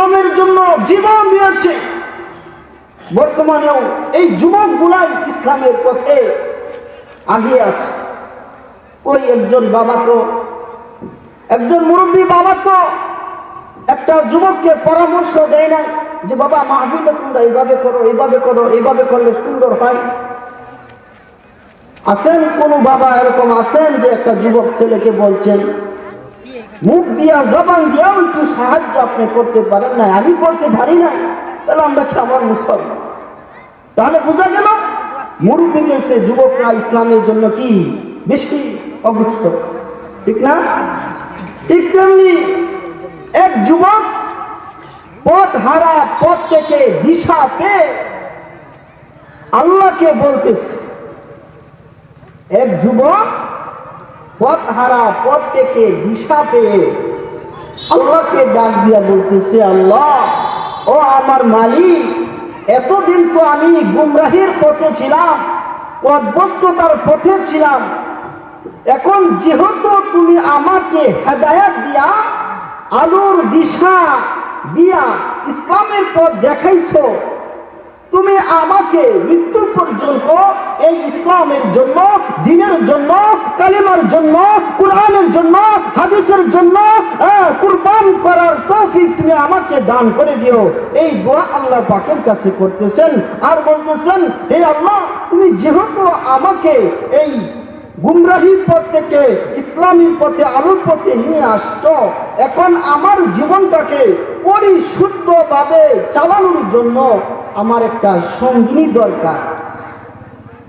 ইসলামের জন্য জীবন দিয়েছে। বর্তমানেও এই যুবক গুলাই ইসলামের পথে আগিয়ে আছে। ওই একজন বাবা তো একজন মুরব্বী বাবা তো একটা যুবককে পরামর্শ দেয় না যে, বাবা, মাহফিলটা তোমরা এইভাবে করো এইভাবে করো, এইভাবে করলে সুন্দর হয়। আছেন কোন বাবা এরকম আছেন যে, একটা যুবক ছেলেকে বলছেন মুখ দিয়া, জবান দিয়াও একটু সাহায্য আপনি করতে পারেন না আমি করতে পারি না তাহলে আমরা আমার মুসলমান? তাহলে বোঝা গেল মুরব্বীদের সে যুবকরা ইসলামের জন্য কি বেশি অবস্থ ঠিক না? ঠিক তেমনি এক যুবক পথ হারা, পথ থেকে দিশা পেয়ে আল্লাহকে বলতেছে, এক যুবক পথ হারা পথ থেকে দিশা পেয়ে আল্লাহকে ডাক দিয়া বলতেছে, আল্লাহ, ও আমার মালিক, এতদিন তো আমি গুমরাহির পথে ছিলাম, পথভ্রষ্টতার পথে ছিলাম। এখন যেহেতু তুমি আমাকে হেদায়াত দিয়া, আলোর দিশা দিয়া ইসলামের পথ দেখাইছো তুমি আমাকে মৃত্যু পর্যন্ত এই ইসলামের জন্য, দিনের জন্য, কালিমার জন্য, কোরআনের জন্য, হাদিসের জন্য কুরবান করার তৌফিক তুমি আমাকে দান করে দিও। এই দোয়া আল্লাহ পাকের কাছে করতেছেন আর বলতেছেন, হে আল্লাহ, তুমি যেহেতু আমাকে এই গুমরাহির পথ থেকে ইসলামী পথে আলোর পথে নিয়ে আসছো, এখন আমার জীবনটাকে পরিশুদ্ধভাবে চালানোর জন্য আমার একটা সঙ্গিনী দরকার।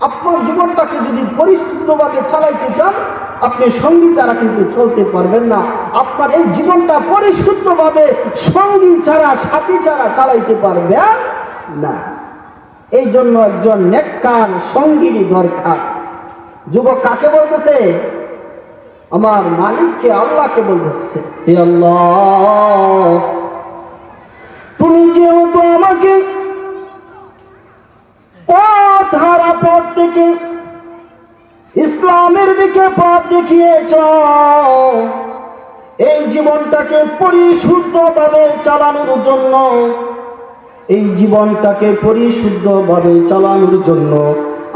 আপনার জীবনটাকে যদি পরিশুদ্ধভাবে চালাইতে চান, আপনি সঙ্গী ছাড়া কিন্তু চলতে পারবেন না। আপনার এই জীবনটা পরিশুদ্ধভাবে সঙ্গী ছাড়া, সাথী ছাড়া চালাইতে পারবেন না। এই জন্য একজন নেককার সঙ্গিনী দরকার। যুবক কাকে বলতেছে? আমার মালিককে, আল্লাহকে বলতেছে, হে আল্লাহ, তুমি যেহেতু আমাকে পথ থেকে ইসলামের দিকে পথ দেখিয়েছ। এই জীবনটাকে পরিশুদ্ধভাবে চালানোর জন্য, এই জীবনটাকে পরিশুদ্ধভাবে চালানোর জন্য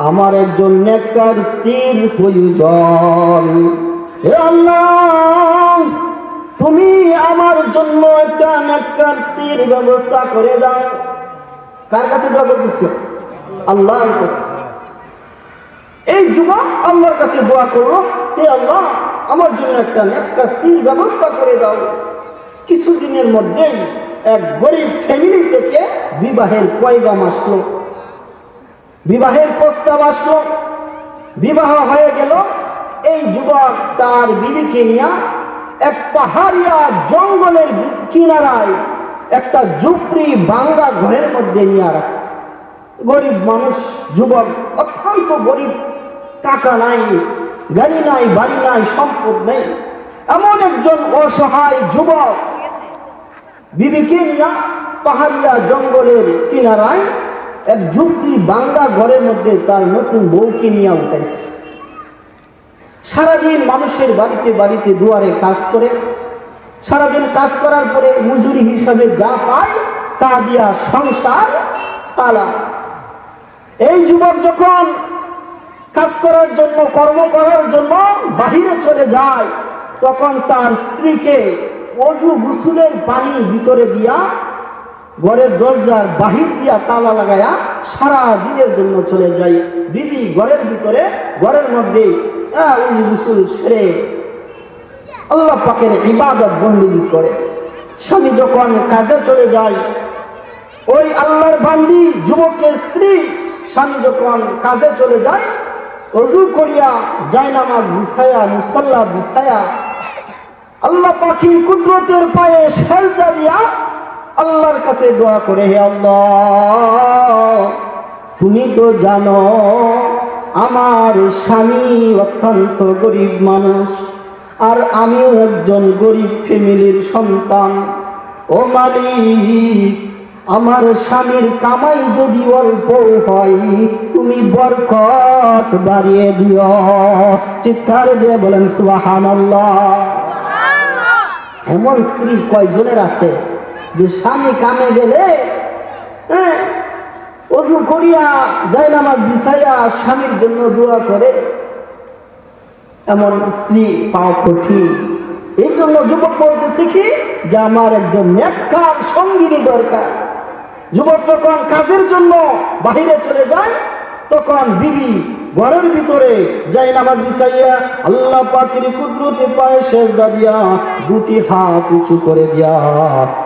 আমার একজন নেককার স্ত্রীর প্রয়োজন। হে আল্লাহ, তুমি আমার জন্য একটা নেককার স্ত্রীর ব্যবস্থা করে দাও। কার কাছে দোয়া করতেছো? আল্লাহর কাছে। এই যুবক আল্লাহর কাছে দোয়া করল, হে আল্লাহ, আমার জন্য একটা নেককার স্ত্রীর ব্যবস্থা করে দাও। কিছুদিনের মধ্যেই এক গরিব ফ্যামিলি থেকে বিবাহের পয়গাম আসলো। বিবাহের প্রস্তাব আসলো। বিবাহ হয়ে গেল। এই যুবক তার বিবিকে নিয়ে এক পাহাড়িয়া জঙ্গলের কিনারায় একটা জুফরি বাংলা ঘরের মধ্যে নিয়ে রাখছে গরিব মানুষ, যুবক, অত্যন্ত গরিব টাকা নাই, গাড়ি নাই, বাড়ি নাই, সম্পদ নেই। এমন একজন অসহায় যুবক পাহাড়িয়া জঙ্গলের কিনারায় এক ঝুপড়ি বাংলা ঘরের মধ্যে তার নতুন বউকে নিয়ে উঠাইছে সারাদিন মানুষের বাড়িতে বাড়িতে দুয়ারে কাজ করে, সারাদিন কাজ করার পরে মজুরি হিসাবে যা পায় তা দিয়া সংসার চালা এই যুবক যখন কাজ করার জন্য, কর্ম করার জন্য বাহিরে চলে যায়। তখন তার স্ত্রীকে অজু গুসুলের পানি ভিতরে দিয়া ঘরের দরজার বাহির দিয়া তালা লাগায়া সারা দিনের জন্য চলে যায়। দিদি ঘরের ভিতরে, ঘরের মধ্যে উজু গুসুল সেরে আল্লাহ পাকের ইবাদত বন্দিগি করে। স্বামী যখন কাজে চলে যায়, ওই আল্লাহর বান্দি, যুবকের স্ত্রী, স্বামী যখন কাজে চলে যায় অজু করিয়া যায় নামাজ বিছায়া মুসল্লা বিছায়া, আল্লাহ পাখি কুদরতের পায়ে সেজদা দিয়া আল্লাহর কাছে দোয়া করে, হে আল্লাহ, তুমি তো জানো আমার স্বামী অত্যন্ত গরিব মানুষ, আর আমিও একজন গরিব ফ্যামিলির সন্তান। ও মালিক আমার স্বামীর কামাই যদি অল্প হয়, তুমি বরকত বাড়িয়ে দিও। চিৎকার দিয়ে বলেন, সুবহানাল্লাহ। এমন স্ত্রী কয়জনের আছে যে স্বামী কামে গেলে হ্যাঁ অজু করিয়া যায় নামাজ বিছাইয়া স্বামীর জন্য দোয়া করে? এমন স্ত্রী পাওয়া কঠিন। এই জন্য যুবক বলতেছে কি, যে আমার একজন নেককার সঙ্গিনী দরকার। যুবক যখন কাজের জন্য বাহিরে চলে যায়, তখন বিবি ঘরের ভিতরে যাই নামাজ বিছাইয়া আল্লাহ পাখির কুদরতে পায়ে শেষ দিয়া দুটি হাত উঁচু করে দিয়া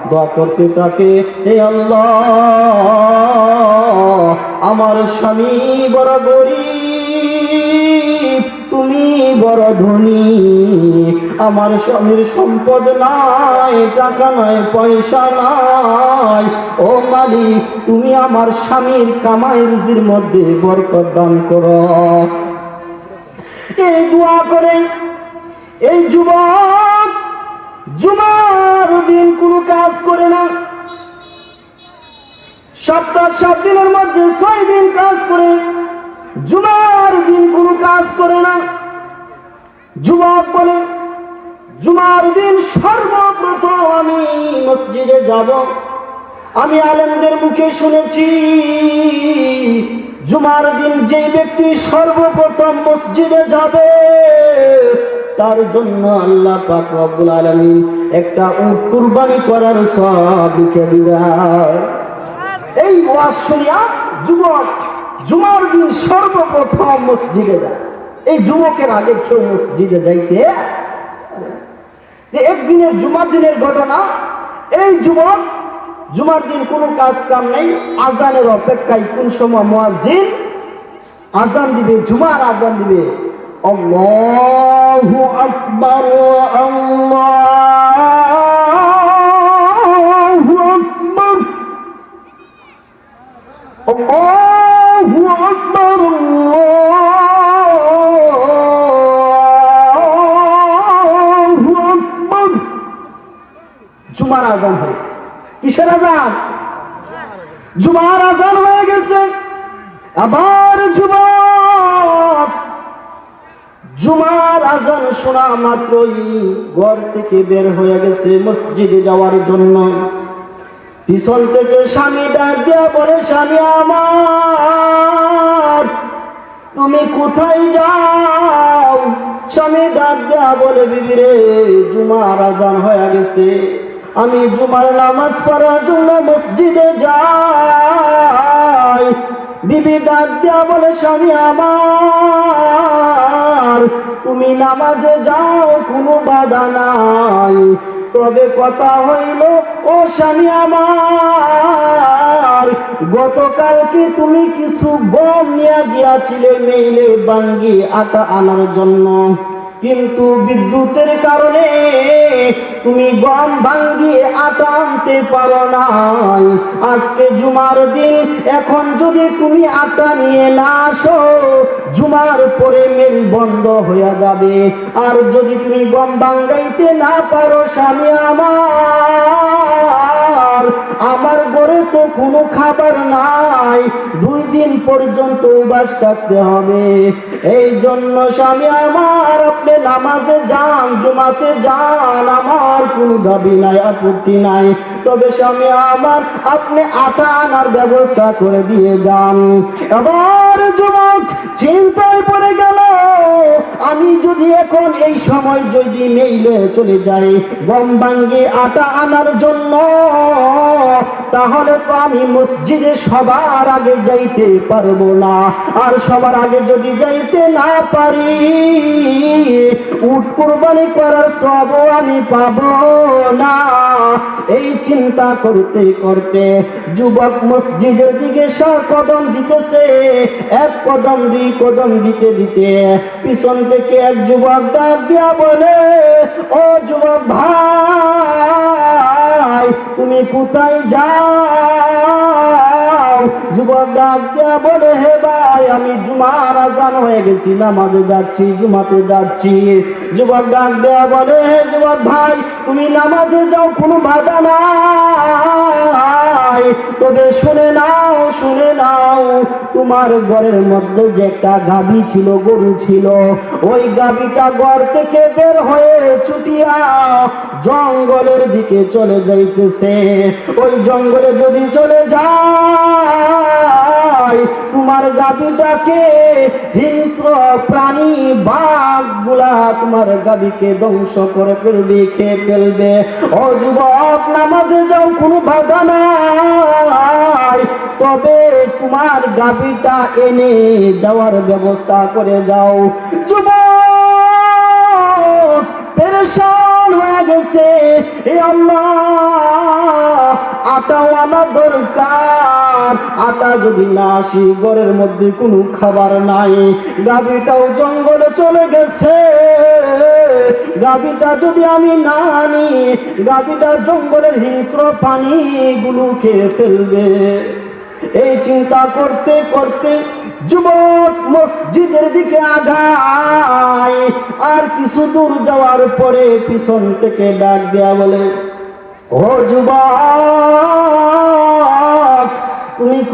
দোয়া করতে থাকে, হে আল্লাহ, আমার স্বামী বড় গরিব, তুমি বড় ধনী, আমার স্বামীর সম্পদ নাই, টাকা নাই, পয়সা নাই, ও মালিক, তুমি আমার স্বামীর কামাই রুজির মধ্যে বরকত দান করো। এই দোয়া করে এই যুবক জুমার দিন কোনো কাজ করে না। সপ্তাহ সাত দিনের মধ্যে ছয় দিন কাজ করে, জুমার দিন কোনো কাজ করে না। যুবক বলে, জুমার দিন সর্বপ্রথম আমি মসজিদে যাব। আমি আলেমদের মুখে শুনেছি, জুমার দিন যে ব্যক্তি সর্বপ্রথম মসজিদে যাবে, তার জন্য আল্লাহ পাক একটা উট কুরবানি করার সব লিখে এই ওয়াজ শুনিয়া যুবক জুমার দিন সর্বপ্রথম মসজিদে যায়। এই যুবকের আগে কেউ মসজিদে যাইতে যে একদিনের জুমার দিনের ঘটনা, এই যুবক জুমার দিন কোনো কাজ কাম নেই। আজানের অপেক্ষায় কোন সময় মোয়াজিন আজান দিবে, জুমার আজান দিবে। আল্লাহু আকবার। কিসের আজান? জুমার আজান হয়ে গেছে। আবার যুবক জুমার আজান শোনা মাত্রই ঘর থেকে বের হয়ে গেছে মসজিদে যাওয়ার জন্য। পিছন থেকে স্বামী ডাক দেওয়া বলে, স্বামী আমার, তুমি কোথায় যাও? স্বামী ডাক দেওয়া বলে, বিবি রে, জুমার আজান হয়ে গেছে। আমি জুমার নামাজ পড়ার জন্য মসজিদে যাই। বিবি ডাক দেওয়া বলে, স্বামী আমার, তুমি নামাজে যাও, কোনো বাধা নাই। তবে কথা হইল, ও স্বামী আমার গতকালকে তুমি কিছু গম নিয়ে গিয়াছিলে মেইলে বাঙ্গি আটা আনার জন্য? কিন্তু বিদ্যুতের কারণে তুমি গম ভাঙ্গিয়ে আটা আনতে পারো নাই। আজকে জুমার দিন, এখন যদি তুমি আটা নিয়ে না আসো, জুমার পরে মেল বন্ধ হয়ে যাবে। আর যদি তুমি গম ভাঙ্গাইতে না পারো, স্বামী আমার আমার ঘরে তো কোনো খাবার নাই। দুই দিন পর্যন্ত উবাস থাকতে হবে। এই জন্য স্বামী আমার আপনি নামাজে যান, জুমাতে যান, আমার কোনো দাবি নাই, আপত্তি নাই। তবে স্বামী আমার, আপনি আটা আনার ব্যবস্থা করে দিয়ে যান। আবার যুবক, চিন্তায় পড়ে গেল, আমি যদি এখন এই সময় যদি মেইলে চলে যাই, গম ভাঙ্গে আটা আনার জন্য, তাহলে তো আমি মসজিদে সবার আগে যাইতে পারব না। আর সবার আগে যদি যাইতে না পারি উট কোরবানি করার সব আমি পাবো না। এই চিন্তা করতে করতে যুবক মসজিদের দিকে কদম দিতেছে, এক কদম, দুই কদম দিতে দিতে পিছন থেকে এক যুবক ডাক দিয়া বলে, ও যুবক ভাই, তুমি কোথায় যাও? যুবক ডাক দিয়া বলে, হে ভাই, আমি জুমার আজান হয়ে গেছি, নামাজে যাচ্ছি, জুমাতে যাচ্ছি। যুবক ডাক দেয়া বলে, হে ভাই, তুমি নামাজে যাও, কোনো বাধা নাই। তবে শুনে নাও শুনে নাও, তোমার ঘরের মধ্যে যে একটা গাভী ছিল, গরু ছিল, ওই গাভীটা ঘর থেকে বের হয়ে ছুটিয়া জঙ্গলের দিকে চলে যাইতেছে। ওই জঙ্গলে যদি চলে যায় তোমার গাভীটাকে হিংস্র প্রাণী বাঘগুলা তোমার গাভীকে ধ্বংস করে ফেলবে, খেয়ে ফেলবে। ও যুবক, নামাজে যাও, কোনো বাধা নাই। তবে তোমার গাভীটা এনে যাওয়ার ব্যবস্থা করে যাও। যুবক, পেরেশান হয়ে গেছে। এ আল্লাহ, আটাও দরকার। আটা যদি না আসি, ঘরের মধ্যে কোনো খাবার নাই। গাভীটাও জঙ্গলে চলে গেছে। গাভীটা যদি আমি না আনি, গাভীটা জঙ্গলের হিংস্র পানিগুলো খেয়ে ফেলবে। এই চিন্তা করতে করতে যুবক মসজিদের দিকে আগায়, আর কিছু দূর যাওয়ার পরে পিছন থেকে ডাক দেয়া বলে, ও যুবক!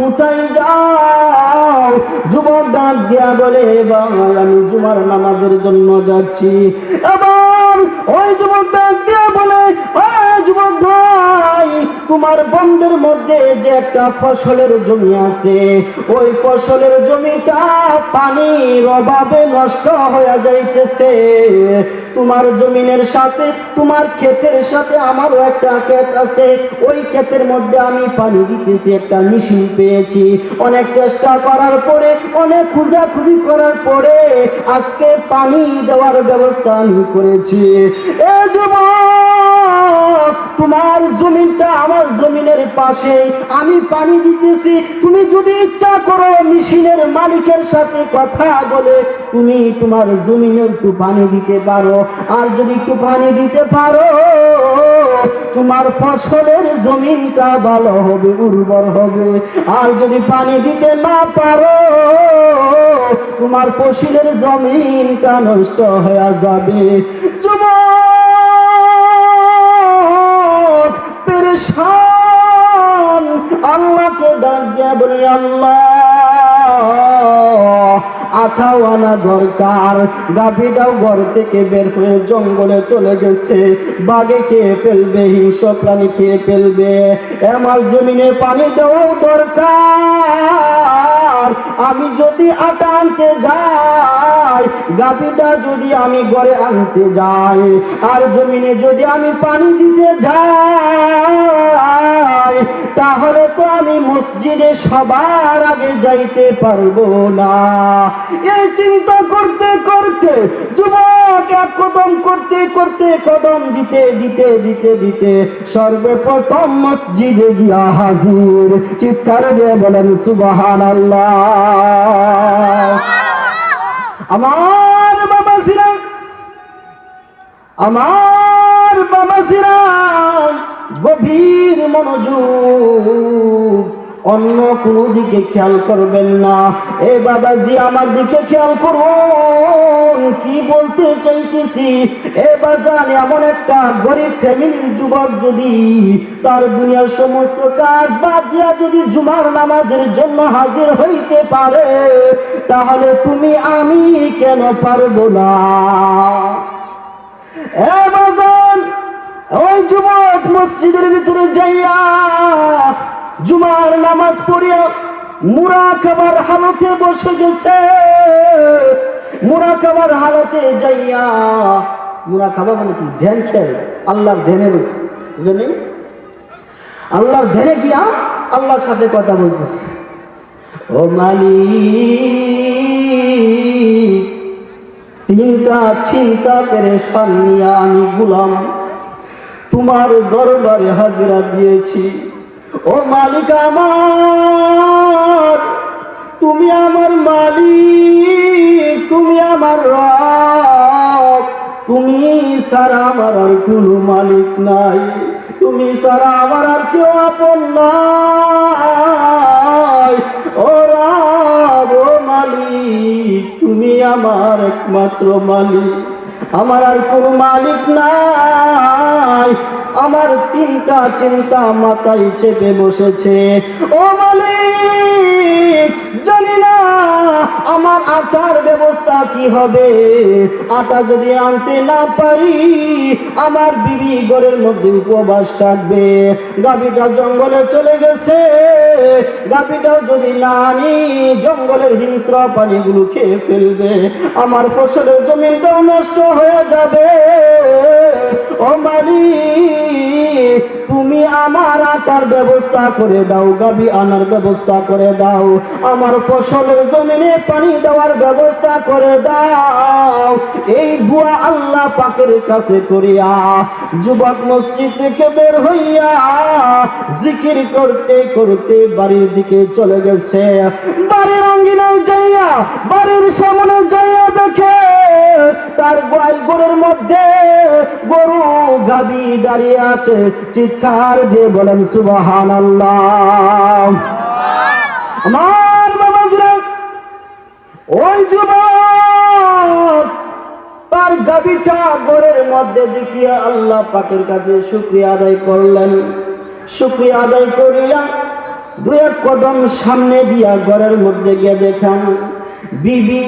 কোথায় যাও। যুবক ডাক দিয়া বলে এবার আমি জুমার নামাজের জন্য যাচ্ছি। তোমার বন্ধের মধ্যে যে একটা ফসলের জমি আছে, ওই ফসলের জমিটা পানির অভাবে নষ্ট হয়ে যাইতেছে। তোমার জমিনের সাথে, তোমার ক্ষেতের সাথে আমারও একটা ক্ষেত আছে। ওই ক্ষেতের মধ্যে আমি পানি দিতেছি, একটা মেশিন পেয়েছি। অনেক চেষ্টা করার পরে, অনেক খুঁজাখুঁজি করার পরে আজকে পানি দেওয়ার ব্যবস্থা আমি করেছি। এ যুবক! তোমার জমিনটা আমার জমিনের পাশে। আমি পানি দিতেছি। তুমি যদি ইচ্ছা করো মেশিনের মালিকের সাথে কথা বলে, তুমি তোমার জমিনে একটু পানি দিতে পারো। আর যদি একটু পানি দিতে পারো, তোমার ফসলের জমিনটা ভালো হবে, উর্বর হবে। আর যদি পানি দিতে না পারো, তোমার ফসলের জমিনটা নষ্ট হয়ে যাবে। আঠাও দরকার। গাভীটাও ঘর থেকে বের হয়ে জঙ্গলে চলে গেছে। বাঘে খেয়ে ফেলবে, হিংস্র প্রাণী খেয়ে ফেলবে। আমার জমিনে পানি দেওয়াও দরকার। আমি যদি আটা আনতে যাই, গাভীটা যদি আমি ঘরে আনতে যাই, আর জমিনে যদি আমি পানি দিতে যাই তাহলে তো আমি মসজিদে সবার আগে যাইতে পারব না। এই চিন্তা করতে করতে, যুবক, এক কদম করতে করতে, কদম দিতে দিতে দিতে দিতে, সর্বপ্রথম মসজিদে গিয়া হাজির। চিৎকার দিয়ে বলেন সুবাহান আমার বাবা ছিলেন, আমার বাবা ছিলাম গভীর মনোযোগ। অন্য কোনো দিকে খেয়াল করবেন না। এ বাবাজি, আমার দিকে খেয়াল করুন। কি বলতে চাইতেছি? এ বাজান, এমন একটা গরিব ফ্যামিলির যুবক যদি তার দুনিয়ার সমস্ত কাজ বাদ দিয়া যদি জুমার নামাজের জন্য হাজির হইতে পারে, তাহলে তুমি আমি কেন পারব না? এ বাজান ওই যুবক মসজিদের ভিতরে যাইয়া জুমার নামাজ পড়িয়া মুরা খাবার হালতে বসে গেছে। মুরা খাবার হালতে যাইয়া, মুরা খাবার মানে কি? ধ্যান খেয়ে আল্লাহর ধ্যানে বসে। বুঝলেন আল্লাহর ধ্যানে গিয়া আল্লাহর সাথে কথা বলতেছে। ও মালিক, তিনটা চিন্তা পেরেশান নিয়ে আমি গুলাম। তোমার দরবারে হাজিরা দিয়েছি। ও মালিক আমার, তুমি আমার মালিক, তুমি আমার রব। তুমি সারা আমার আর কোনো মালিক নাই। তুমি সারা আমার আর কেউ আপন নাই। ও রব, ও মালিক, তুমি আমার একমাত্র মালিক। আমার আর কোনো মালিক নাই। আমার তিনটা চিন্তা মাথায় চেপে বসেছে। ও মালিক জানি আমার আটার ব্যবস্থা কি হবে? আটা যদি আনতে না পারি, আমার বিবি ঘরের মধ্যে উপবাস থাকবে। গাভীটা জঙ্গলে চলে গেছে। গাভীটাও যদি না আনি, জঙ্গলের হিংস্র পানিগুলো খেয়ে ফেলবে। আমার ফসলের জমিনটাও নষ্ট হয়ে যাবে। ও মালিক তুমি আমার আটার ব্যবস্থা করে দাও, গাবি আনার ব্যবস্থা করে দাও, আমার ফসলের জমিনে পানি দেওয়ার ব্যবস্থা করে দাও। এই দোয়া আল্লাহ পাকের কাছে করিয়া যুবক মসজিদ থেকে বের হইয়া জিকির করতে করতে বাড়ির দিকে চলে গেছে। বাড়ির অঙ্গিনায় যাইয়া, বাড়ির সামনে যাইয়া দেখে তার গোয়াল গরুর মধ্যে গরু গাবি দাঁড়িয়ে আছে। চিৎকার দিয়ে বলেন সুবাহান আমার বাবাজিরা, ওই যুবক, তার গাবিটা গরের মধ্যে দেখিয়ে আল্লাহ পাকের কাছে শুক্রিয়া আদায় করলেন। শুক্রিয়া আদায় করিয়া দু এক কদম সামনে দিয়া ঘরের মধ্যে গিয়ে দেখান বিবি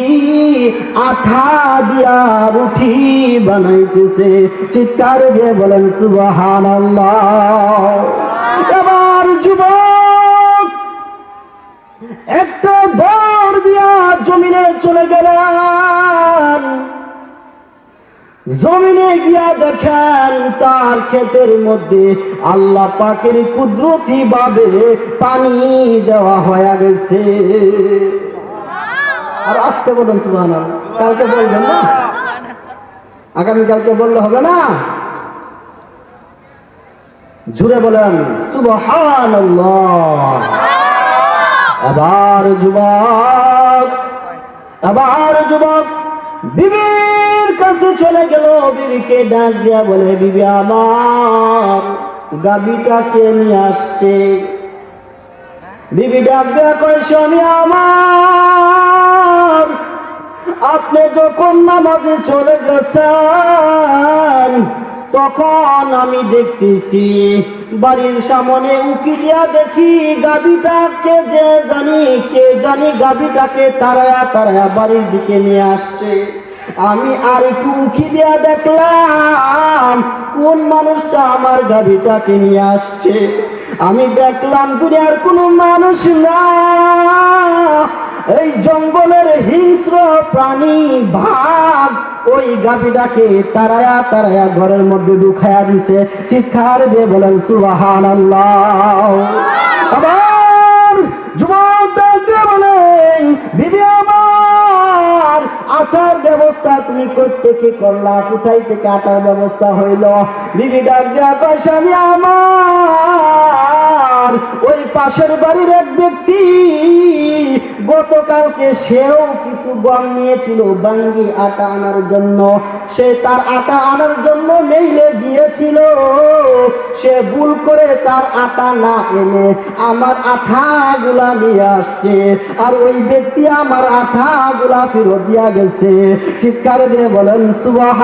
আঠা দিয়া রুটি বানাইতেছে। চিৎকার দিয়ে বলেন সুবাহান এবার যুবক একটা দৌড় দিয়া জমিনে চলে গেলেন। জমিনে গিয়া দেখেন, তার ক্ষেতের মধ্যে আল্লাহ পাকের কুদরতি ভাবে পানি দেওয়া হয়ে গেছে। আর আজকে বলেন সুবাহ কালকে বলবেন না? আগামী কালকে বললে হবে না? জুড়ে বলেন সুবহান এবার যুবক এবার যুবক, বিবির কাছে চলে গেল। বিবিকে ডাক দিয়া বলে, বিবি আমার গাবিটাকে নিয়ে আসছে? বিবি ডাক দেয়া কয়, স্বামী আমার আপনি যখন নামাজে চলে গেছেন, তখন আমি দেখতেছি, বাড়ির সামনে উকি দিয়া দেখি গাবিটাকে যে জানি, কে জানি গাবিটাকে তারায়া তারায়া বাড়ির দিকে নিয়ে আসছে। আমি আর একটু উকি দিয়া দেখলাম, কোন মানুষটা আমার গাবিটাকে নিয়ে আসছে। আমি দেখলাম দুনিয়ার কোনো মানুষ না। এই জঙ্গলের হিংস্র প্রাণী ভাগ ওই গাভীটাকে তারায়া তারায়া ঘরের মধ্যে ঢুকায়া দিছে। চিৎকার দিয়ে বলেন সুবাহান আবার যুবক ডাক দিয়ে বলেন, বিবি আমার, আটার ব্যবস্থা তুমি করতে কি করলা? কোথায় থেকে আটার ব্যবস্থা হইল? বিবি ডাক দেওয়া স্বামী আমার, ওই পাশের বাড়ির এক ব্যক্তি গতকালকে সেও কিছু গম নিয়েছিল বাঙ্গি আটা আনার জন্য। সে তার আটা আনার জন্য মেইলে গিয়েছিল। সে ভুল করে তার আটা না এনে আমার আঠাগুলা নিয়ে আসছে। আর ওই ব্যক্তি আমার আঠাগুলা ফেরত দিয়া গেছে। চিৎকার দিয়ে বলেন সুবাহ